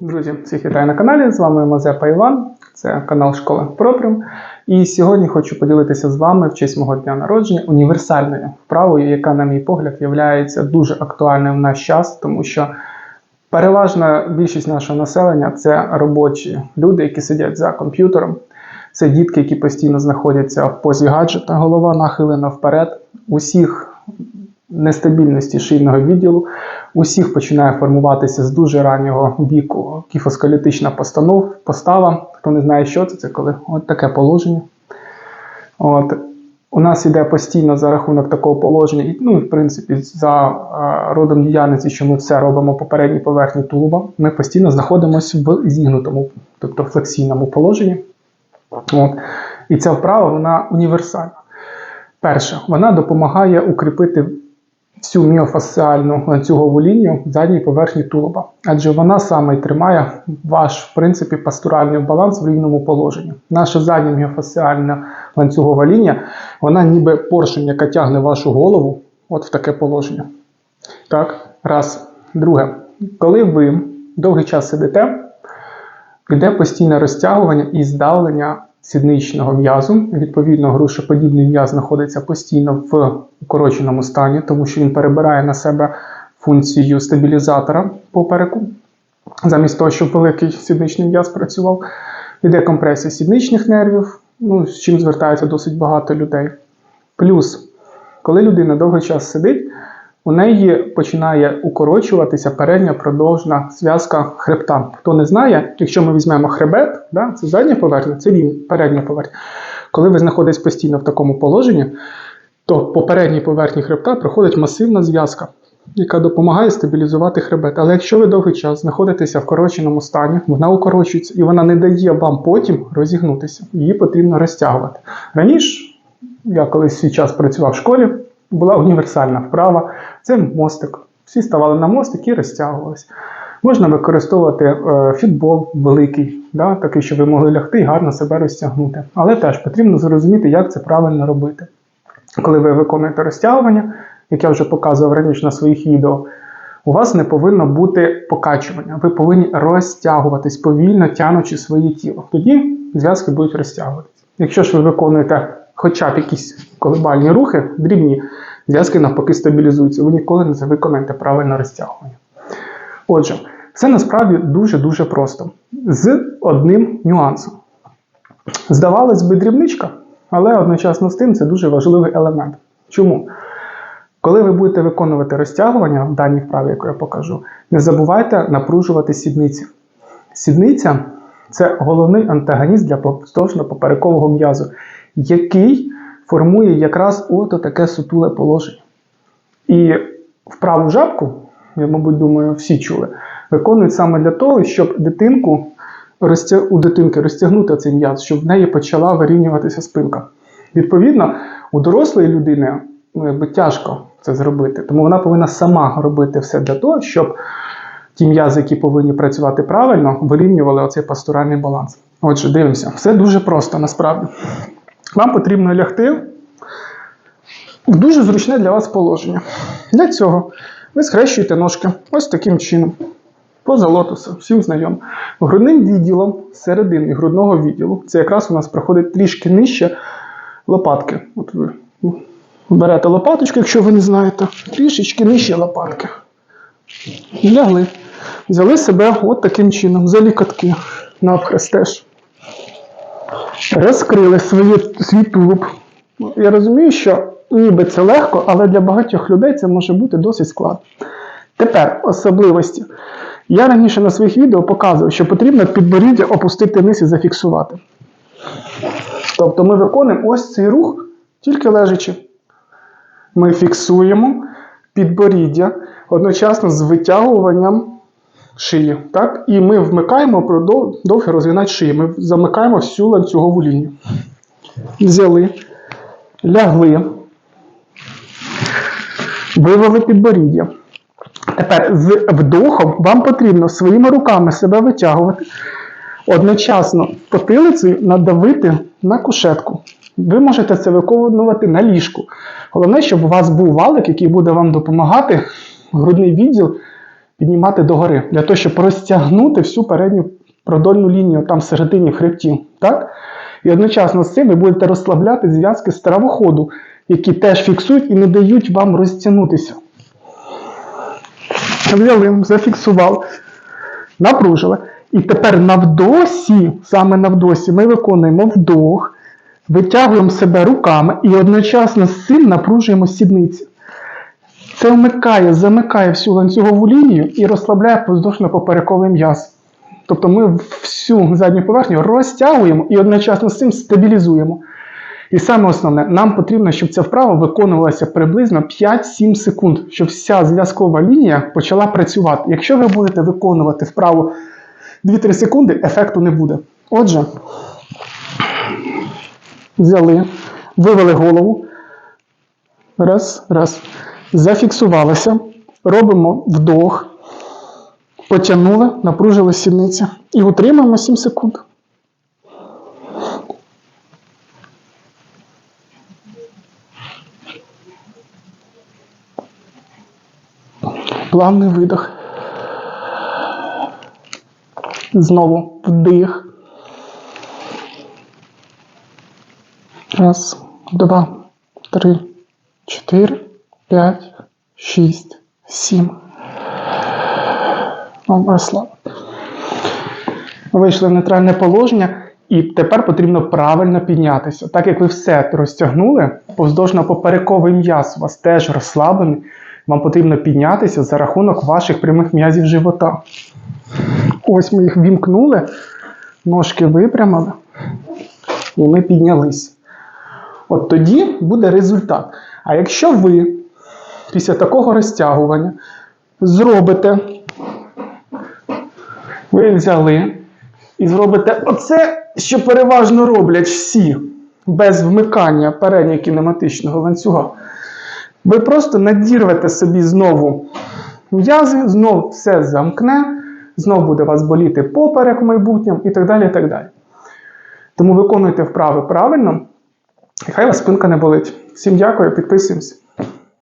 Друзі, всіх вітаю на каналі. З вами Мазепа Іван, це канал Школа Пропрям. І сьогодні хочу поділитися з вами в честь мого дня народження універсальною вправою, яка, на мій погляд, є дуже актуальною в наш час, тому що переважна більшість нашого населення це робочі люди, які сидять за комп'ютером. Це дітки, які постійно знаходяться в позі гаджета, голова нахилена вперед. Усіх нестабільності шийного відділу. Усіх починає формуватися з дуже раннього віку кіфосколітична постава. Хто не знає, що це, це коли от таке положення. От. У нас йде постійно за рахунок такого положення, і, ну, в принципі, за е, родом діяльності, що ми все робимо по передній поверхні тулуба, ми постійно знаходимося в зігнутому, тобто флексійному положенні. От. І ця вправа вона універсальна. Перше, вона допомагає укріпити всю міофасціальну ланцюгову лінію задньої поверхні тулуба, адже вона саме й тримає ваш, в принципі, пастуральний баланс в рівному положенні. Наша задня міофасціальна ланцюгова лінія, вона ніби поршень, яка тягне вашу голову от в таке положення. Так, раз. Друге, коли ви довгий час сидите, йде постійне розтягування і здавлення сідничного м'язу. Відповідно, грушоподібний м'яз знаходиться постійно в укороченому стані, тому що він перебирає на себе функцію стабілізатора попереку, замість того, щоб великий сідничний м'яз працював. Йде компресія сідничних нервів, ну, з чим звертається досить багато людей. Плюс, коли людина довгий час сидить, у неї починає укорочуватися передня продовжна зв'язка хребта. Хто не знає, якщо ми візьмемо хребет, да, це задня поверхня, це він, передня поверхня. Коли ви знаходитесь постійно в такому положенні, то по передній поверхні хребта проходить масивна зв'язка, яка допомагає стабілізувати хребет. Але якщо ви довгий час знаходитеся в короченому стані, вона укорочується і вона не дає вам потім розігнутися. Її потрібно розтягувати. Раніше, я колись свій час працював в школі була універсальна вправа. Це мостик. Всі ставали на мостик і розтягувалися. Можна використовувати е, фітбол великий, да, такий, щоб ви могли лягти і гарно себе розтягнути. Але теж потрібно зрозуміти, як це правильно робити. Коли ви виконуєте розтягування, як я вже показував раніше на своїх відео, у вас не повинно бути покачування. Ви повинні розтягуватись повільно, тянучи своє тіло. Тоді зв'язки будуть розтягуватися. Якщо ж ви виконуєте хоча б якісь колебальні рухи, дрібні, зв'язки навпаки стабілізуються. Ви ніколи не виконаєте правильне розтягування. Отже, це насправді дуже-дуже просто. З одним нюансом. Здавалось би, дрібничка, але одночасно з тим це дуже важливий елемент. Чому? Коли ви будете виконувати розтягування в даній вправі, яку я покажу, не забувайте напружувати сідниці. Сідниця це головний антагоніст для повздовжно-поперекового м'язу, який формує якраз ото таке сутуле положення. І вправу жабку, я, мабуть, думаю, всі чули, виконують саме для того, щоб дитинку. У дитинки розтягнути цей м'яз, щоб в неї почала вирівнюватися спинка. Відповідно, у дорослої людини ну, якби тяжко це зробити, тому вона повинна сама робити все для того, щоб ті м'язи, які повинні працювати правильно, вирівнювали оцей пастуральний баланс. Отже, дивимося, все дуже просто насправді. Вам потрібно лягти в дуже зручне для вас положення. Для цього ви схрещуєте ножки ось таким чином. Поза лотоса, всім знайом. Грудним відділом середини грудного відділу, це якраз у нас проходить трішки нижче лопатки. От ви берете лопаточку, якщо ви не знаєте, трішечки нижче лопатки. Лягли. Взяли себе от таким чином, за лікотки, навхрест теж розкрили своє, свій тулуб. Я розумію, що ніби це легко, але для багатьох людей це може бути досить складно. Тепер особливості. Я раніше на своїх відео показував, що потрібно підборіддя опустити вниз і зафіксувати. Тобто ми виконуємо ось цей рух, тільки лежачи. Ми фіксуємо підборіддя одночасно з витягуванням шиї. Так? І ми вмикаємо довге розгинати шиї. Ми замикаємо всю ланцюгову лінію. Взяли, лягли, вивели підборіддя. Тепер з вдохом вам потрібно своїми руками себе витягувати, одночасно потилицею надавити на кушетку. Ви можете це виконувати на ліжку. Головне, щоб у вас був валик, який буде вам допомагати грудний відділ піднімати догори, для того, щоб розтягнути всю передню продольну лінію там всередині в хребті. Так? І одночасно з цим ви будете розслабляти зв'язки стравоходу, які теж фіксують і не дають вам розтягнутися. Взяли, зафіксували, напружили. І тепер на вдосі, саме на вдосі, ми виконуємо вдох, витягуємо себе руками і одночасно з цим напружуємо сідниці. Це вмикає, замикає всю ланцюгову лінію і розслабляє поздовжно-поперековий м'яз. Тобто ми всю задню поверхню розтягуємо і одночасно з цим стабілізуємо. І саме основне, нам потрібно, щоб ця вправа виконувалася приблизно 5-7 секунд, щоб вся зв'язкова лінія почала працювати. Якщо ви будете виконувати вправу 2-3 секунди, ефекту не буде. Отже, взяли, вивели голову. Раз, раз. Зафіксувалися. Робимо вдох. Потягнули, напружили сідниці. І утримуємо 7 секунд. Плавний видох. Знову вдих. Раз, два, три, чотири, п'ять, шість, сім. Розслаб. Вийшли в нейтральне положення, і тепер потрібно правильно піднятися. Так як ви все розтягнули, повздовжно-поперековий м'яз у вас теж розслаблений, вам потрібно піднятися за рахунок ваших прямих м'язів живота. Ось ми їх вімкнули, ножки випрямили, і ми піднялись. От тоді буде результат. А якщо ви після такого розтягування зробите, ви взяли і зробите оце, що переважно роблять всі, без вмикання переднього кінематичного ланцюга, ви просто надірвете собі знову м'язи, знову все замкне, знову буде вас боліти поперек в майбутньому і так далі. і так далі. Тому виконуйте вправи правильно, і хай вас спинка не болить. Всім дякую, підписуємось.